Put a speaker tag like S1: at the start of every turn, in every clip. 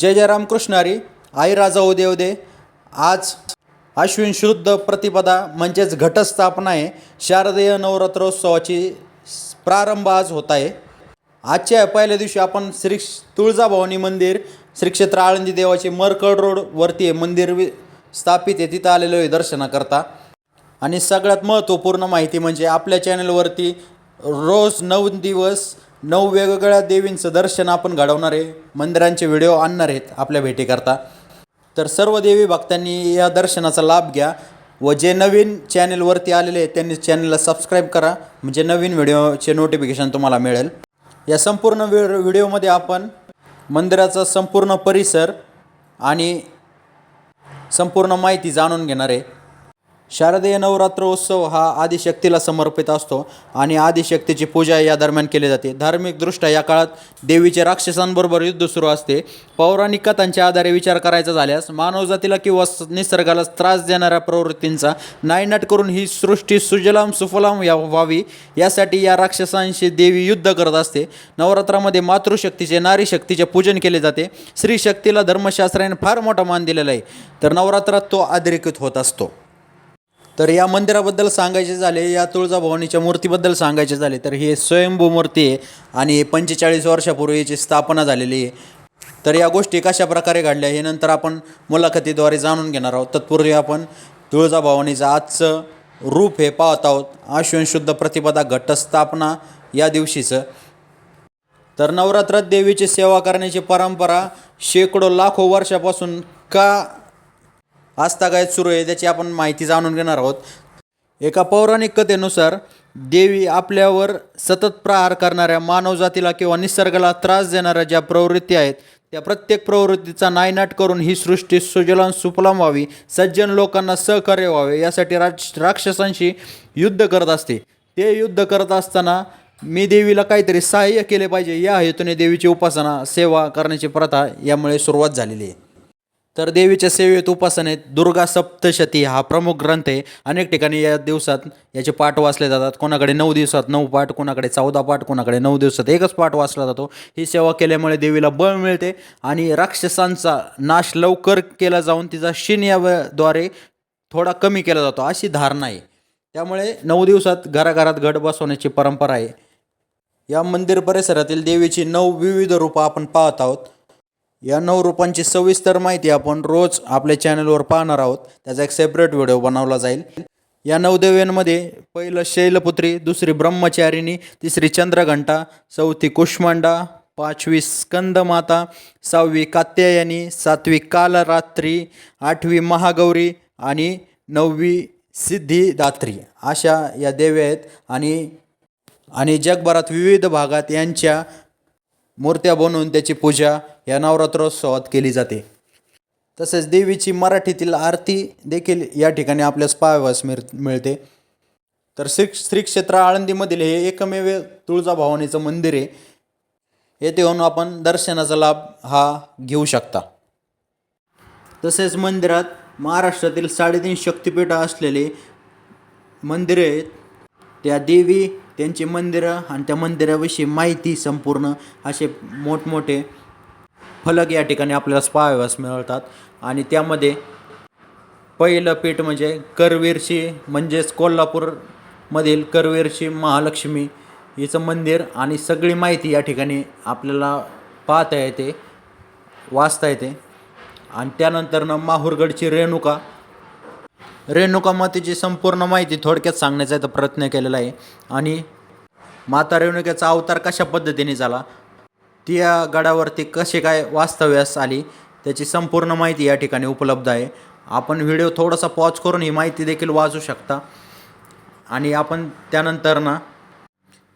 S1: जय जय रामकृष्ण आई राजा उदेव उदे. आज अश्विन शुद्ध प्रतिपदा म्हणजेच घटस्थापना आहे. शारदीय नवरात्रोत्सवाची प्रारंभ आज होत आहे. आजच्या पहिल्या दिवशी आपण श्री तुळजाभवानी मंदिर श्री क्षेत्र आळंदी देवाचे मरकड रोडवरती आहे मंदिर वि स्थापित आहे. तिथं आलेलो आहे दर्शनाकरता. आणि सगळ्यात महत्त्वपूर्ण माहिती म्हणजे आपल्या चॅनलवरती रोज नऊ दिवस नऊ वेगवेगळ्या देवींचं दर्शन आपण घडवणार आहे मंदिरांचे व्हिडिओ आणणार आहेत आपल्या भेटीकरता. तर सर्व देवी भक्तांनी या दर्शनाचा लाभ घ्या व जे नवीन चॅनलवरती आलेले आहेत त्यांनी चॅनलला सबस्क्राईब करा. म्हणजे नवीन व्हिडिओचे नोटिफिकेशन तुम्हाला मिळेल. या संपूर्ण व्हि व्हिडिओमध्ये आपण मंदिराचा संपूर्ण परिसर आणि संपूर्ण माहिती जाणून घेणार आहे. शारदीय नवरात्रोत्सव हा आदिशक्तीला समर्पित असतो आणि आदिशक्तीची पूजा या दरम्यान केली जाते. धार्मिकदृष्ट्या या काळात देवीचे राक्षसांबरोबर युद्ध सुरू असते. पौराणिक कथांच्या आधारे विचार करायचा झाल्यास मानवजातीला किंवा निसर्गाला त्रास देणाऱ्या प्रवृत्तींचा नायनाट करून ही सृष्टी सुजलाम सुफलाम या व्हावी. यासाठी या राक्षसांशी देवी युद्ध करत असते. नवरात्रामध्ये मातृशक्तीचे नारी शक्तीचे पूजन केले जाते. श्रीशक्तीला धर्मशास्त्राने फार मोठा मान दिलेला आहे. तर नवरात्रात तो अधोरेखित होत असतो. तर या मंदिराबद्दल सांगायचे झाले या तुळजाभवानीच्या मूर्तीबद्दल सांगायचे झाले तर हे स्वयंभू मूर्ती आहे आणि पंचेचाळीस वर्षापूर्वी याची स्थापना झालेली आहे. तर या गोष्टी कशा प्रकारे घडल्या हे नंतर आपण मुलाखतीद्वारे जाणून घेणार आहोत. तत्पूर्वी आपण तुळजाभवानीचं आजचं रूप हे पाहत आहोत. आश्विन शुद्ध प्रतिपदा घटस्थापना या दिवशीचं. तर नवरात्रात देवीची सेवा करण्याची परंपरा शेकडो लाखो वर्षापासून का आस्थागायत सुरू आहे त्याची आपण माहिती जाणून घेणार आहोत. एका पौराणिक कथेनुसार देवी आपल्यावर सतत प्रहार करणाऱ्या मानवजातीला किंवा निसर्गाला त्रास देणाऱ्या ज्या प्रवृत्ती आहेत त्या प्रत्येक प्रवृत्तीचा नायनाट करून ही सृष्टी सुजलाम सुफलाम व्हावी सज्जन लोकांना सहकार्य व्हावे यासाठी राक्ष राक्षसांशी युद्ध करत असते. ते युद्ध करत असताना मी देवीला काहीतरी सहाय्य केले पाहिजे या हेतूने देवीची उपासना सेवा करण्याची प्रथा यामुळे सुरुवात झालेली आहे. तर देवीच्या सेवेत उपासनेत दुर्गा सप्तशती हा प्रमुख ग्रंथ आहे. अनेक ठिकाणी या दिवसात याचे पाठ वाचले जातात. कोणाकडे नऊ दिवसात नऊ पाठ कोणाकडे चौदा पाठ कोणाकडे नऊ दिवसात एकच पाठ वाचला जातो. ही सेवा केल्यामुळे देवीला बळ मिळते आणि राक्षसांचा नाश लवकर केला जाऊन तिचा शिन याद्वारे थोडा कमी केला जातो अशी धारणा आहे. त्यामुळे नऊ दिवसात घराघरात घट बसवण्याची परंपरा आहे. या मंदिर परिसरातील देवीची नऊ विविध रूपं आपण पाहत आहोत. या नऊ रोपांची सविस्तर माहिती आपण रोज आपल्या चॅनलवर पाहणार आहोत. त्याचा एक सेपरेट व्हिडिओ बनवला जाईल. या नवदेव्यांमध्ये पहिलं शैलपुत्री दुसरी ब्रह्मचारिणी तिसरी चंद्रघंटा चौथी कुष्मांडा पाचवी स्कंदमाता सहावी कात्यायनी सातवी कालरात्री आठवी महागौरी आणि नववी सिद्धिदात्री अशा या देव्या आहेत. आणि आणि जगभरात विविध भागात यांच्या मूर्त्या बनवून त्याची पूजा या नवरात्रोत्सवात केली जाते. तसेच देवीची मराठीतील आरती देखील या ठिकाणी आपल्यास पाहावयास मिळ मिळते. तर श्री श्री क्षेत्र आळंदीमधील हे एकमेव तुळजाभवानीचं मंदिर आहे. येथे येऊन आपण दर्शनाचा लाभ हा घेऊ शकता. तसेच मंदिरात महाराष्ट्रातील साडेतीन शक्तिपीठं असलेले मंदिरे त्या देवी त्यांची मंदिरं आणि त्या मंदिराविषयी माहिती संपूर्ण असे मोठमोठे फलक या ठिकाणी आपल्याला पाहाव्यास मिळतात. आणि त्यामध्ये पहिलं पीठ म्हणजे करवीरशी म्हणजेच कोल्हापूरमधील करवीरशी महालक्ष्मी हिचं मंदिर आणि सगळी माहिती या ठिकाणी आपल्याला पाहता येते वाचता येते. आणि त्यानंतरनं माहूरगडची रेणुका रेणुका मातेची संपूर्ण माहिती थोडक्यात सांगण्याचा प्रयत्न केलेला आहे. आणि माता रेणुकेचा अवतार कशा पद्धतीने झाला? ती या गडावरती कसे काय वास्तव्यास आली? त्याची संपूर्ण माहिती या ठिकाणी उपलब्ध आहे. आपण व्हिडिओ थोडासा पॉज करून ही माहिती देखील वाचू शकता. आणि आपण त्यानंतर ना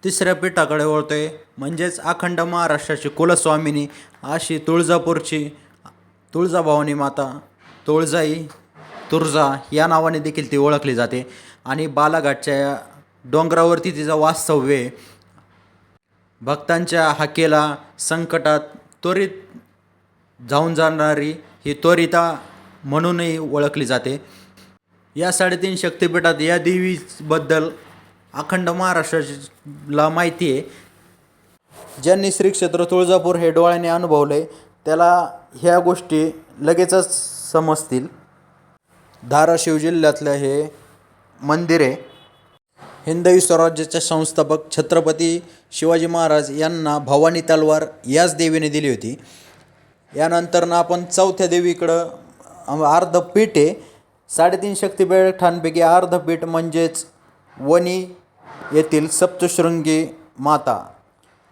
S1: तिसऱ्या पीठाकडे वळतोय. म्हणजेच अखंड महाराष्ट्राची कुलस्वामिनी अशी तुळजापूरची तुळजाभवानी माता तुळजाई तुळजा या नावाने देखील ती ओळखली जाते. आणि बालाघाटच्या डोंगरावरती तिचा वास्तव्य भक्तांच्या हाकेला संकटात त्वरित जाऊन जाणारी ही त्वरिता म्हणूनही ओळखली जाते. या साडेतीन शक्तिपीठात या देवीबद्दल अखंड महाराष्ट्राला माहिती आहे. ज्यांनी श्री क्षेत्र तुळजापूर हे डोळ्याने अनुभवले त्याला ह्या गोष्टी लगेचच समजतील. धाराशिव जिल्ह्यातलं हे मंदिर आहे हिंदवी स्वराज्याचे संस्थापक छत्रपती शिवाजी महाराज यांना भवानी तलवार याच देवीने दिली होती. यानंतरनं आपण चौथ्या देवीकडं अर्ध अर्धपीठ आहे साडेतीन शक्तिपीठांपैकी अर्धपीठ म्हणजेच वणी येथील सप्तशृंगी माता.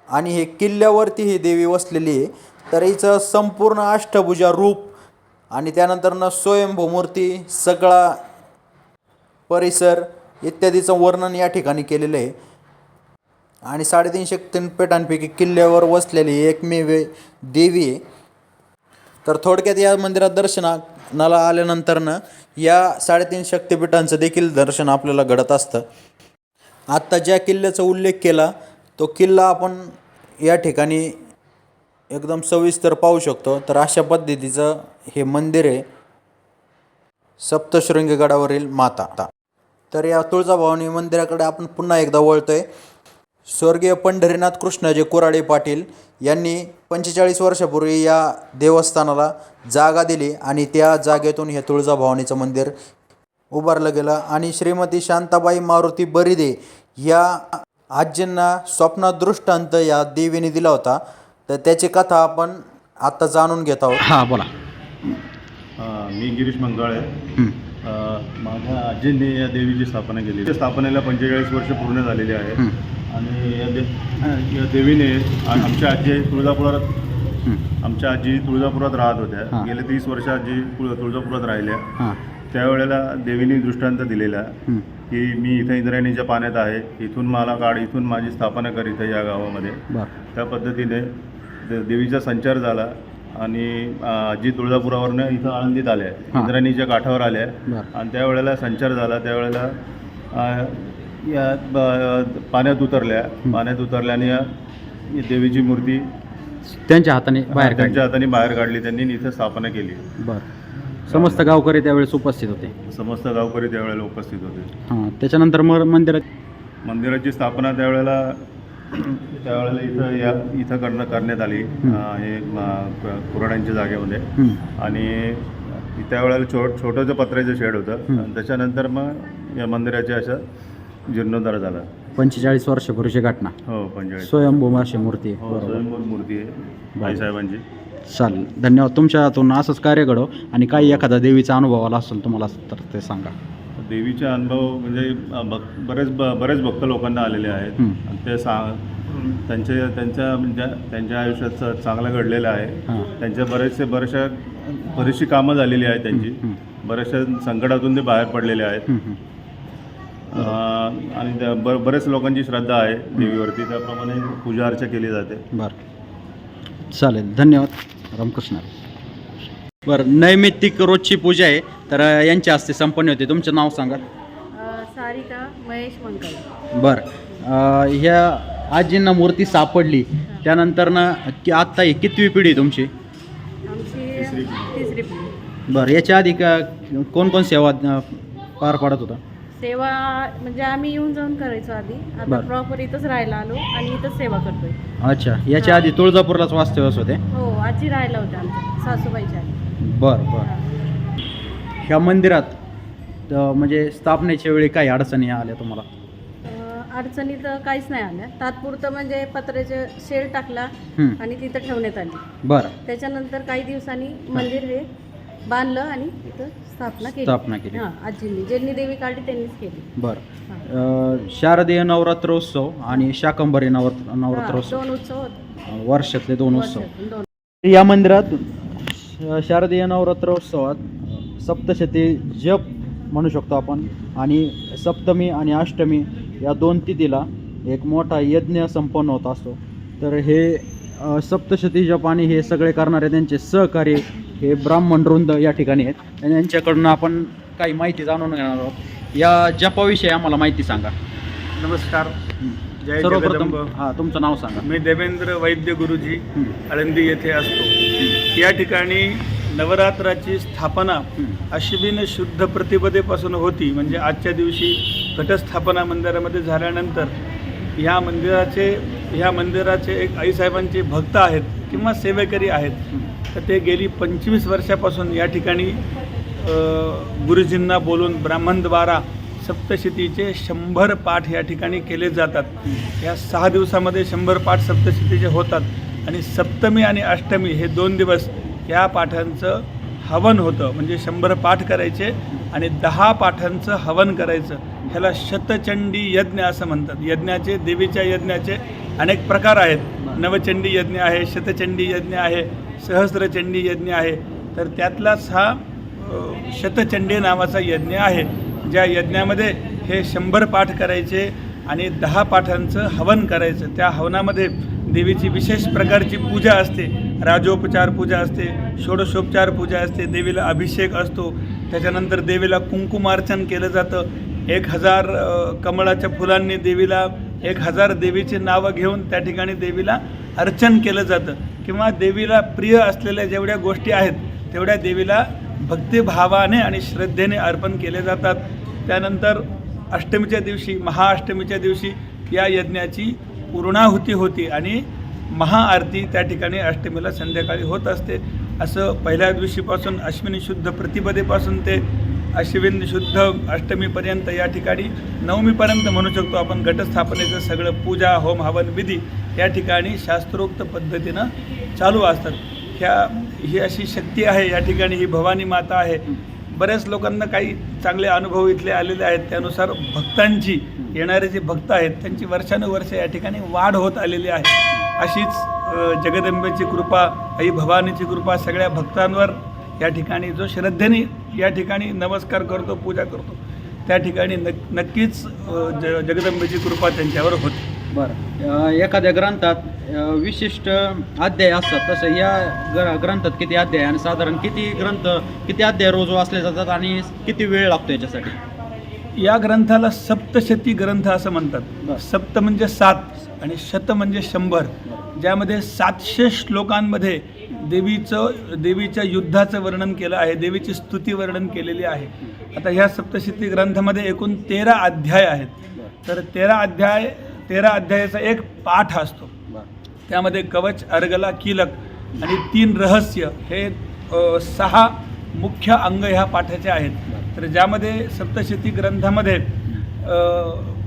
S1: आणि हे किल्ल्यावरती ही देवी वसलेली आहे. तर हिचं संपूर्ण अष्टभुजा रूप आणि त्यानंतरनं स्वयंभूमूर्ती सगळा परिसर इत्यादीचं वर्णन या ठिकाणी केलेलं आहे. आणि साडेतीन शक्तीपीठांपैकी किल्ल्यावर वसलेली एकमेव देवी आहे. तर थोडक्यात या मंदिरात दर्शनाला आल्यानंतरनं या साडेतीन शक्तिपीठांचं देखील दर्शन आपल्याला घडत असतं. आत्ता ज्या किल्ल्याचा उल्लेख केला तो किल्ला आपण या ठिकाणी एकदम सविस्तर पाहू शकतो. तर अशा पद्धतीचं हे मंदिर आहे. सप्तशृंगी गडावरील माता. तर या तुळजाभवानी मंदिराकडे आपण पुन्हा एकदा वळतोय. स्वर्गीय पंढरीनाथ कृष्णाजी कुराडे पाटील यांनी पंचेचाळीस वर्षापूर्वी या देवस्थानाला जागा दिली आणि त्या जागेतून हे तुळजाभवानीचं मंदिर उभारलं गेलं. आणि श्रीमती शांताबाई मारुती बरिदे या आजींना स्वप्नात दृष्टांत या देवीने दिला होता. तर त्याची कथा आपण आता जाणून घेत आहोत.
S2: हां बोला.
S3: अ, मी गिरीश मंगाळे अ, माझ्या आजींनी या देवीची स्थापना केली. त्या स्थापनेला पंचेचाळीस वर्ष पूर्ण झालेली आहे. आणि या दे या देवीने आ- आमच्या आजी तुळजापुरात आमच्या आजी तुळजापुरात राहत. होत्या. गेले तीस वर्ष आजी तुळ तुळजापुरात राहिल्या.
S2: हां.
S3: त्यावेळेला देवीने दृष्टांत दिलेला की मी इथं इंद्रायणीच्या पाण्यात आहे. इथून मला काढ इथून माझी स्थापना कर इथं या गावामध्ये.
S2: बरं.
S3: त्या पद्धतीने दे- देवीचा संचार झाला आणि आजी तुळजापुरावरनं इथं आळंदीत आल्या. इंद्रायणीच्या काठावर आल्या आणि त्यावेळेला संचार झाला. त्यावेळेला या पाण्यात उतरल्या. पाण्यात उतरल्या आणि या या देवीची मूर्ती
S2: त्यांच्या हाताने बाहेर
S3: त्यांच्या हाताने बाहेर काढली. त्यांनी इथं स्थापना केली.
S2: बरं. समस्त गावकरी त्यावेळेस उपस्थित होते.
S3: समस्त गावकरी त्यावेळेला उपस्थित होते.
S2: हां त्याच्यानंतर मग मंदिरात
S3: मंदिराची स्थापना त्यावेळेला त्यावेळेला इथं या इथं करणं करण्यात आली. हे कुराड्यांच्या जागेमध्ये.
S2: हं.
S3: आणि त्यावेळेला छोट छोटंसं पत्र्याचं शेड होतं
S2: हं.
S3: आणि त्याच्यानंतर मग या मंदिराच्या अशा जीर्णोद्धार झाला.
S2: पंचेचाळीस वर्षापूर्वीची घटना.
S3: हो पंचेचाळीस
S2: स्वयंभू माशी मूर्ती
S3: हो
S2: बरोबर
S3: स्वयंभू मूर्ती आहे. आईसाहेबांची
S2: चालेल. धन्यवाद. तुमच्या हातून असंच कार्य घडव आणि काही एखादा देवीचा अनुभव आला असेल तुम्हाला तर ते सांगा.
S3: देवीचे अनुभव म्हणजे भक बरेच ब बरेच भक्त लोकांना आलेले आहेत. आणि ते सांग त्यांचे त्यांच्या म्हणजे त्यांच्या आयुष्यात च- चांगलं घडलेलं आहे. त्यांच्या बरेचसे बऱ्याचशा बरीचशी कामं झालेली आहेत त्यांची. बऱ्याचशा संकटातून ते बाहेर पडलेले आहेत. अं, आणि त्या ब बरेच लोकांची श्रद्धा आहे देवीवरती. त्याप्रमाणे पूजा अर्चा केली जाते.
S2: बरं. चालेल. धन्यवाद. रामकृष्ण. बरं नैमित्तिक रोजची पूजा आहे. तर यांच्या हस्ते संपन्न होते. तुमचं नाव सांगा.
S4: अ, सारिका महेश मंकल
S2: बरं. अ, ह्या आजींना मूर्ती सापडली. त्यानंतर ना की आत्ता ही कितवी पिढी तुमची?
S4: आमची तिसरी पिढी.
S2: बरं याच्या आधी का कोण सेवा अ, पार पाडत होता?
S4: सेवा म्हणजे आम्ही येऊन जाऊन करायचो आधी. आता
S2: बरं.
S4: प्रॉपर इथंच राहायला आलो आणि इथंच सेवा करतोय.
S2: अच्छा. याच्या आधी तुळजापूरलाच वास्तव्यास होते?
S4: हो आजी राहायला होत्या आमच्या सासूबाईच्या आधी.
S2: बरं बरं. ह्या मंदिरात अ, म्हणजे स्थापनेच्या वेळी काही अडचणी आल्या तुम्हाला?
S4: अ, अडचणी तर काहीच नाही आल्या. तात्पुरतं म्हणजे पत्र्याचे शेड टाकला
S2: हं.
S4: आणि तिथं ठेवण्यात आली.
S2: बरं.
S4: त्याच्यानंतर काही दिवसांनी मंदिर हे बांधलं आणि तिथं स्थापना केली.
S2: स्थापना केली.
S4: हां आजींनी. ज्यांनी देवी काढली त्यांनीच केली.
S2: बरं.
S4: हां.
S2: अ, शारदीय नवरात्रोत्सव आणि शाकंभरी नवर
S4: हां,
S2: नवरात्रोत्सव.
S4: दोन उत्सव होते.
S2: वर्षातले दोन उत्सव.
S4: वर्षातून दोन.
S2: या मंदिरात शारदीय नवरात्रोत्सवात सप्तशती जप म्हणू शकतो आपण. आणि सप्तमी आणि अष्टमी या दोन तिथीला एक मोठा यज्ञ संपन्न होत असतो. तर हे सप्तशती जप आणि हे सगळे करणारे त्यांचे सहकारी हे ब्राह्मण वृंद या ठिकाणी आहेत. आणि यांच्याकडून आपण काही माहिती जाणून घेणार आहोत. या जपाविषयी आम्हाला माहिती सांगा.
S5: नमस्कार. जय
S2: सर्वप्रथम हां तुमचं नाव सांगा.
S5: मी देवेंद्र वैद्य गुरुजी. आळंदी येथे असतो. या ठिकाणी नवरात्राची स्थापना अश्विन शुद्ध प्रतिपदेपासून होती. म्हणजे आजच्या दिवशी घटस्थापना मंदिरामध्ये झाल्यानंतर ह्या मंदिराचे ह्या मंदिराचे एक आईसाहेबांचे भक्त आहेत किंवा सेवेकरी आहेत. तर ते गेली पंचवीस वर्षापासून या ठिकाणी गुरुजींना बोलून ब्राह्मणद्वारा सप्तशतीचे शंभर पाठ या ठिकाणी केले जातात. या सहा दिवसामध्ये शंभर पाठ सप्तशतीचे होतात. आणि सप्तमी आणि अष्टमी हे दोन दिवस या पाठांचं हवन होतं. म्हणजे शंभर पाठ करायचे आणि दहा पाठांचं हवन करायचं. ह्याला शतचंडी यज्ञ असं म्हणतात. यज्ञाचे देवीच्या यज्ञाचे अनेक प्रकार आहेत. नवचंडी यज्ञ आहे शतचंडी यज्ञ आहे सहस्रचंडी यज्ञ आहे. तर त्यातलाच हा शतचंडी नावाचा यज्ञ आहे. ज्या यज्ञामध्ये हे शंभर पाठ करायचे आणि दहा पाठांचं हवन करायचं. त्या हवनामध्ये देवीची विशेष प्रकारची पूजा असते. राजोपचार पूजा असते षोडशोपचार पूजा असते देवीला अभिषेक असतो. त्याच्यानंतर देवीला कुंकुमार्चन केलं जातं. एक हजार कमळाच्या फुलांनी देवीला एक हजार देवीची नावं घेऊन त्या ठिकाणी देवीला अर्चन केलं जातं. किंवा देवीला प्रिय असलेल्या जेवढ्या गोष्टी आहेत तेवढ्या देवीला भक्तिभावाने आणि श्रद्धेने अर्पण केले जातात. त्यानंतर अष्टमीच्या दिवशी महाअष्टमीच्या दिवशी या यज्ञाची पूर्णाहुती होती आणि महाआरती त्या ठिकाणी अष्टमीला संध्याकाळी होत असते. असं पहिल्या दिवशीपासून अश्विनी शुद्ध प्रतिपदेपासून ते अश्विन शुद्ध अष्टमीपर्यंत या ठिकाणी नवमीपर्यंत म्हणू शकतो आपण घटस्थापनेचं सगळं पूजा होम हवन विधी या ठिकाणी शास्त्रोक्त पद्धतीनं चालू असतात. ह्या ही अशी शक्ती आहे या ठिकाणी ही भवानी माता आहे. बऱ्याच लोकांना काही चांगले अनुभव इथले आलेले आहेत. त्यानुसार भक्तांची येणारे जे भक्त आहेत त्यांची वर्षानुवर्ष या ठिकाणी वाढ होत आलेली आहे. अशीच जगदंबेची कृपा आई भवानीची कृपा सगळ्या भक्तांवर या ठिकाणी जो श्रद्धेने या ठिकाणी नमस्कार करतो पूजा करतो त्या ठिकाणी नक्कीच ज जगदंबेची कृपा त्यांच्यावर होते.
S2: बरं. एखाद्या ग्रंथात विशिष्ट अध्याय असतात तसं या ग्र ग्रंथात किती अध्याय आणि साधारण किती ग्रंथ किती अध्याय रोज वाचले जातात आणि किती वेळ लागतो याच्यासाठी?
S5: या ग्रंथाला सप्तशती ग्रंथ असं म्हणतात. सप्त म्हणजे सात आणि शत म्हणजे शंभर. ज्यामध्ये सातशे श्लोकांमध्ये देवीचं देवीच्या युद्धाचं वर्णन केलं आहे देवीची स्तुती वर्णन केलेली आहे. आता ह्या सप्तशती ग्रंथामध्ये एकूण तेरा अध्याय आहेत. तर तेरा अध्याय तेरा अध्यायाचा एक पाठ असतो. त्यामध्ये कवच अर्गला कीलक आणि तीन रहस्य हे सहा मुख्य अंग ह्या पाठाचे आहेत. तर ज्यामध्ये सप्तशती ग्रंथामध्ये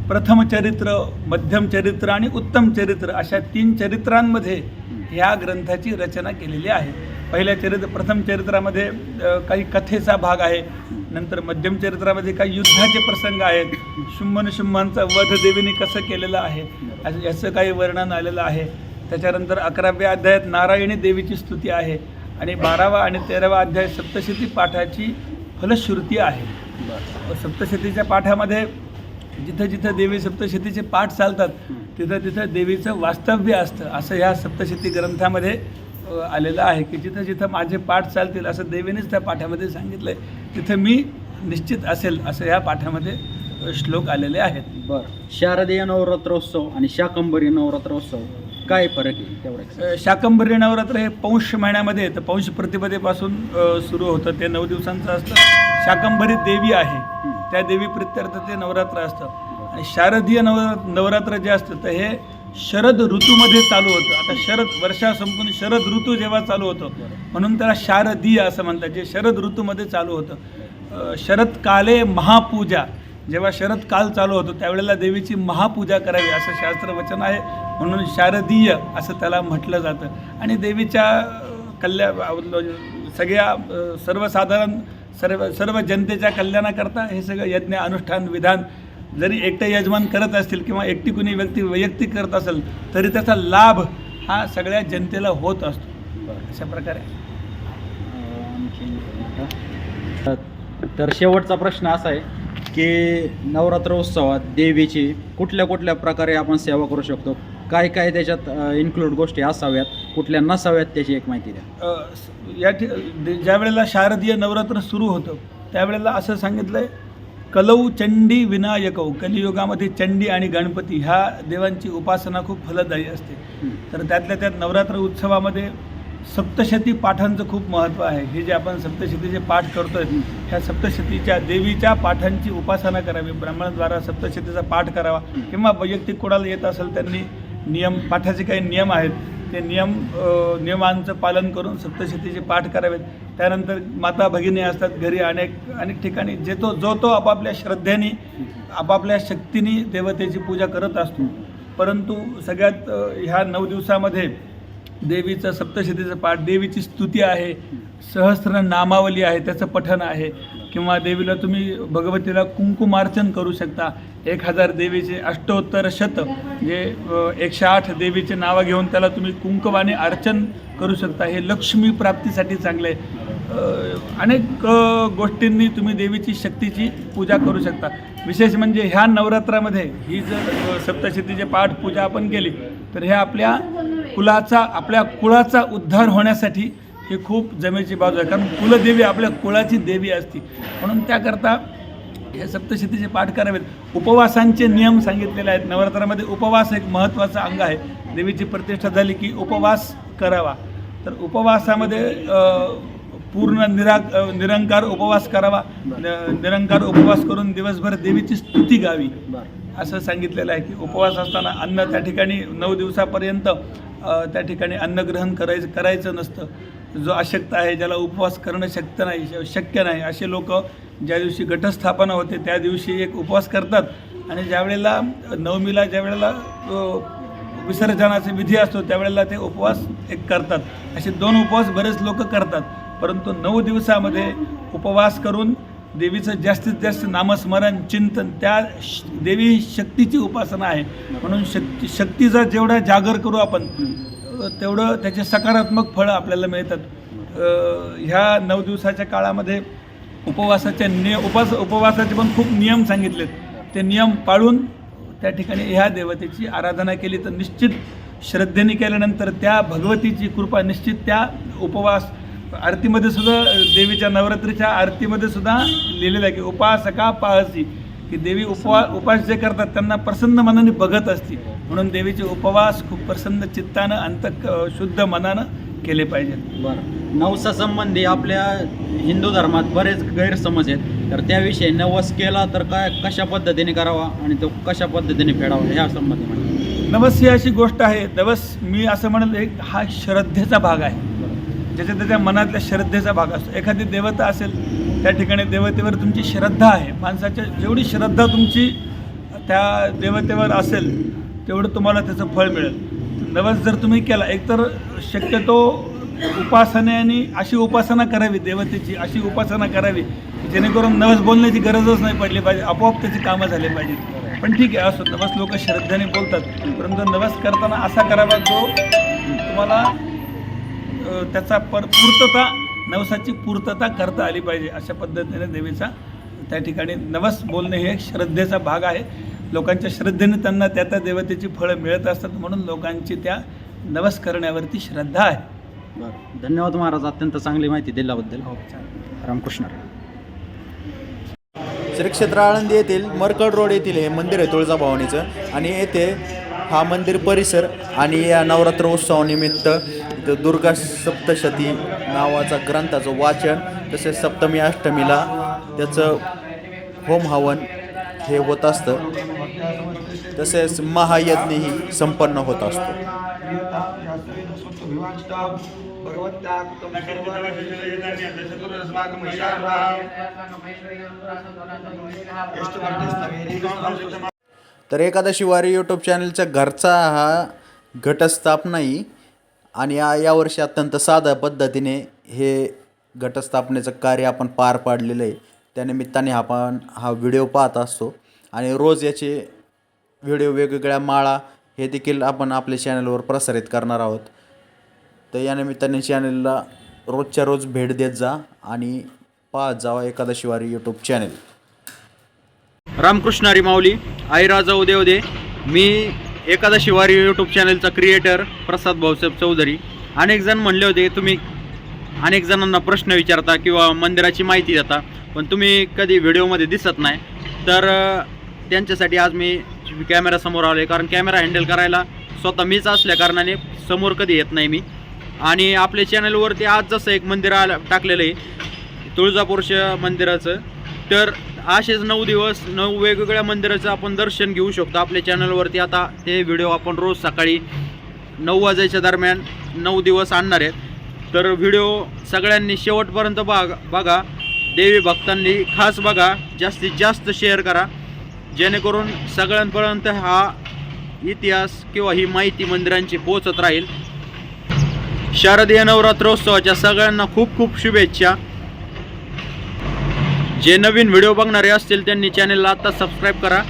S5: प्रथम चरित्र मध्यम चरित्र आणि उत्तम चरित्र अशा तीन चरित्रांमध्ये ह्या ग्रंथाची रचना केलेली आहे. पहिल्या चरित्र प्रथम चरित्रामध्ये काही कथेचा भाग आहे. नंतर मध्यम चरित्रामध्ये काही युद्धाचे प्रसंग आहेत. शुंभन शुंभांचा वध देवीने कसं केलेलं आहे? असं- याचं काही वर्णन आलेलं आहे. त्याच्यानंतर अकराव्या अध्यायात नारायणी देवीची स्तुती आहे आणि बारावा आणि तेरावा अध्याय सप्तशती पाठाची फलश्रुती आहे. सप्तशतीच्या पाठामध्ये जिथं जिथं देवी सप्तशतीचे पाठ चालतात तिथं तिथं देवीचं वास्तव्य असतं. असं ह्या सप्तशती ग्रंथामध्ये आलेलं आहे की जिथं जिथं माझे पाठ चालतील असं देवीनेच त्या पाठामध्ये सांगितलं आहे तिथं मी निश्चित असेल असं ह्या पाठामध्ये श्लोक आलेले आहेत.
S2: बरं. शारदीय नवरात्रोत्सव आणि शाकंभरी नवरात्रोत्सव काय फरक आहे तेवढं
S5: शाकंभरी नवरात्र हे पौष महिन्यामध्ये येतं. पौष प्रतिपदेपासून सुरू होतं. ते नऊ दिवसांचं असतं. शाकंभरी देवी आहे. त्या देवी प्रित्यर्थ ते नवरात्र असतं. आणि शारदीय नव नवरात्र जे असतं तर हे शरद ऋतूमध्ये चालू होतं. आता शरद वर्षा संपून शरद ऋतू जेव्हा चालू होतं म्हणून त्याला शारदीय असं म्हणतात जे शरद ऋतूमध्ये चालू होतं. शरद शरदकाले महापूजा जेव्हा शरद काल चालू होतो त्यावेळेला देवीची महापूजा करावी असं शास्त्र वचन आहे. म्हणून शारदीय असं त्याला म्हटलं जातं. आणि देवीच्या कल्या सगळ्या सर्वसाधारण सर्व सर्व जनतेच्या कल्याणाकरता हे सगळं यज्ञ अनुष्ठान विधान जरी एकटे यजमान करत असतील किंवा एकटी कुणी व्यक्ती वैयक्तिक करत असेल तरी त्याचा लाभ हा सगळ्या जनतेला होत असतो. अशा प्रकारे?
S2: तर शेवटचा प्रश्न असा आहे की नवरात्रोत्सवात देवीची कुठल्या कुठल्या प्रकारे आपण सेवा करू शकतो? काय काय त्याच्यात इन्क्लूड गोष्टी असाव्यात? कुठल्या नसाव्यात त्याची एक माहिती द्या.
S5: या ठि दे- ज्या वेळेला शारदीय नवरात्र सुरू होतं त्यावेळेला असं सांगितलं आहे कलौ चंडी विनायकौ कलियुगामध्ये चंडी आणि गणपती ह्या देवांची उपासना खूप फलदायी असते. तर त्यातल्या त्यात नवरात्र उत्सवामध्ये सप्तशती पाठांचं खूप महत्त्व आहे. हे जे आपण सप्तशतीचे पाठ करतोय ह्या सप्तशतीच्या देवीच्या पाठांची उपासना करावी. ब्राह्मणाद्वारा सप्तशतीचा पाठ करावा. किंवा वैयक्तिक कोणाला येत असेल त्यांनी नियम पाठाचे काही नियम आहेत ते नियम नियमांचं पालन करून सप्तशतीचे पाठ करावेत. त्यानंतर माता भगिनी असतात घरी अनेक अनेक ठिकाणी. जे तो जो तो आपापल्या श्रद्धेने आपापल्या शक्तीने देवतेची पूजा करत असतो. परंतु सगळ्यात ह्या नऊ दिवसामध्ये देवीचं सप्तशतीचं पाठ देवीची स्तुती आहे. सहस्र नामावली आहे त्याचं पठण आहे. किंवा देवीला तुम्ही भगवतीला कुंकुमार्चन करू शकता. एक हजार देवीचे अष्टोत्तर शत जे एकशे आठ देवीचे नावं घेऊन त्याला तुम्ही कुंकवाने अर्चन करू शकता. हे लक्ष्मी प्राप्तीसाठी चांगलं आहे. अनेक गोष्टींनी तुम्ही देवीची शक्तीची पूजा करू शकता. विशेष म्हणजे ह्या नवरात्रामध्ये ही जर सप्तशतीचे पाठ पूजा आपण केली तर हे आपल्या कुलाचा आपल्या कुळाचा उद्धार होण्यासाठी ही खूप जमेची बाजू आहे. कारण कुलदेवी आपल्या कुळाची देवी असती. म्हणून त्याकरता हे सप्तशतीचे पाठ करावेत उपवासांचे नियम सांगितलेले आहेत. नवरात्रामध्ये उपवास एक महत्त्वाचा अंग आहे. देवीची प्रतिष्ठा झाली की उपवास करावा. तर उपवासामध्ये पूर्ण निरा निरंकार उपवास करावा. निरंकार उपवास करून दिवसभर देवीची स्तुती गावी. असं सांगितलेलं आहे की उपवास असताना अन्न त्या ठिकाणी नऊ दिवसापर्यंत त्या ठिकाणी अन्नग्रहण करायचं करायचं नसतं. जो अशक्त आहे ज्याला उपवास करणं शक्य नाही श- शक्य नाही असे लोक ज्या दिवशी घटस्थापना होते त्या दिवशी एक उपवास करतात. आणि ज्यावेळेला नवमीला ज्यावेळेला विसर्जनाचा विधी असतो त्यावेळेला ते उपवास एक करतात. असे दोन उपवास बरेच लोक करतात. परंतु नऊ दिवसामध्ये उपवास करून देवीचं जास्तीत जास्त नामस्मरण चिंतन त्या श- देवी शक्तीची उपासना आहे. म्हणून शक्ती शक्तीचा जेवढा जागर करू आपण तेवढं त्याचे सकारात्मक फळं आपल्याला मिळतात. ह्या नऊ दिवसाच्या काळामध्ये उपवासाच्या निय उपास उपवासाचे पण खूप नियम सांगितलेत. ते नियम पाळून त्या ठिकाणी ह्या देवतेची आराधना केली तर निश्चित श्रद्धेने केल्यानंतर त्या भगवतीची कृपा निश्चित त्या उपवास आरतीमध्ये सुद्धा देवीच्या नवरात्रीच्या आरतीमध्ये सुद्धा लिहिलेलं आहे की उपासका पाहसी की देवी उपवा उपास जे करतात त्यांना प्रसन्न मनाने बघत असते. म्हणून देवीचे उपवास खूप प्रसन्न चित्तानं अंत शुद्ध मनानं केले पाहिजेत.
S2: बरं. नवसा संबंधी आपल्या हिंदू धर्मात बरेच गैरसमज आहेत. तर त्याविषयी नवस केला तर काय कशा पद्धतीने करावा आणि तो कशा पद्धतीने फेडावा ह्या संबंधी म्हणजे
S5: नवस ही अशी गोष्ट आहे नवस मी असं म्हणेल एक हा श्रद्धेचा भाग आहे. ज्याच्या त्याच्या मनातल्या श्रद्धेचा भाग असतो. एखादी देवता असेल त्या ठिकाणी देवतेवर तुमची श्रद्धा आहे. माणसाच्या जेवढी श्रद्धा तुमची त्या देवतेवर असेल तेवढं तुम्हाला त्याचं फळ मिळेल. नवस जर तुम्ही केला एकतर शक्यतो उपासनेने अशी उपासना करावी देवतेची अशी उपासना करावी जेणेकरून नवस बोलण्याची गरजच नाही पडली पाहिजे आपोआप त्याची कामं झाली पाहिजेत. पण ठीक आहे असो नवस लोक श्रद्धेने बोलतात परंतु नवस करताना असा करावा जो तुम्हाला त्याचा पर पूर्तता नवसाची पूर्तता करता आली पाहिजे अशा पद्धतीने देवीचा त्या ठिकाणी नवस बोलणे हे श्रद्धेचा भाग आहे. लोकांच्या श्रद्धेने त्यांना त्या त्या देवतेची फळं मिळत असतात म्हणून लोकांची त्या नवस करण्यावरती श्रद्धा आहे.
S2: बरं. धन्यवाद महाराज अत्यंत चांगली माहिती दिल्याबद्दल.
S5: हो
S2: रामकृष्ण.
S1: श्री क्षेत्र आळंदी येथील मरकड रोड येथील हे मंदिर आहे तुळजाभवानीचं. आणि येथे हा मंदिर परिसर आणि या नवरात्र उत्सवानिमित्त इथं दुर्गा सप्तशती नावाचा ग्रंथाचं वाचन तसेच सप्तमी अष्टमीला त्याचं होम हवन हे होत असतं. तसेच महायज्ञही संपन्न होत असतो. तर एकादशी वारी यूट्यूब चॅनलच्या घरचा हा घटस्थापनाही आणि या यावर्षी अत्यंत साध्या पद्धतीने हे घटस्थापनेचं कार्य आपण पार पाडलेलं आहे. त्यानिमित्ताने आपण हा व्हिडिओ पाहत असतो. आणि रोज याचे व्हिडिओ वेगवेगळ्या माळा हे देखील आपण आपल्या चॅनलवर प्रसारित करणार आहोत. तर या निमित्ताने चॅनलला रोजच्या रोज भेट देत जा आणि पाहत जावा एकादशी शिवारी यूट्यूब चॅनल
S2: रामकृष्ण हरी माऊली आई राजा उदे उदे मी एकादशी शिवारी यूट्यूब चॅनलचा क्रिएटर प्रसाद भाऊसाहेब चौधरी. अनेक जण म्हणले होते तुम्ही अनेक जणांना प्रश्न विचारता किंवा मंदिराची माहिती देता पण तुम्ही कधी व्हिडिओमध्ये दिसत नाही. तर त्यांच्यासाठी आज मी कॅमेरासमोर आलो आहे कारण कॅमेरा हँडल करायला स्वतः मीच असल्या कारणाने समोर कधी येत नाही मी. आणि आपल्या चॅनलवरती आज जसं एक मंदिर आलं टाकलेलं आहे तुळजापूरच्या मंदिराचं तर असेच नऊ दिवस नऊ वेगवेगळ्या मंदिराचं आपण दर्शन घेऊ शकतो. आपल्या चॅनलवरती आता ते व्हिडिओ आपण रोज सकाळी
S1: नऊ वाजायच्या दरम्यान नऊ दिवस आणणार आहेत. तर व्हिडिओ सगळ्यांनी शेवटपर्यंत बघ बघा. देवी भक्तांनी खास बघा. जास्तीत जास्त शेअर करा. जेणेकरून सगळ्यांपर्यंत हा इतिहास किंवा ही माहिती मंदिरांची पोचत राहील. शारदीय नवरात्रोत्सवाच्या सगळ्यांना खूप खूप शुभेच्छा. जे नवीन व्हिडिओ बघणारे असतील त्यांनी चॅनलला आता सबस्क्राईब करा.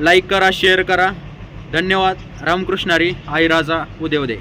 S1: लाईक करा शेअर करा. धन्यवाद. रामकृष्णारी. आई राजा उदे उदे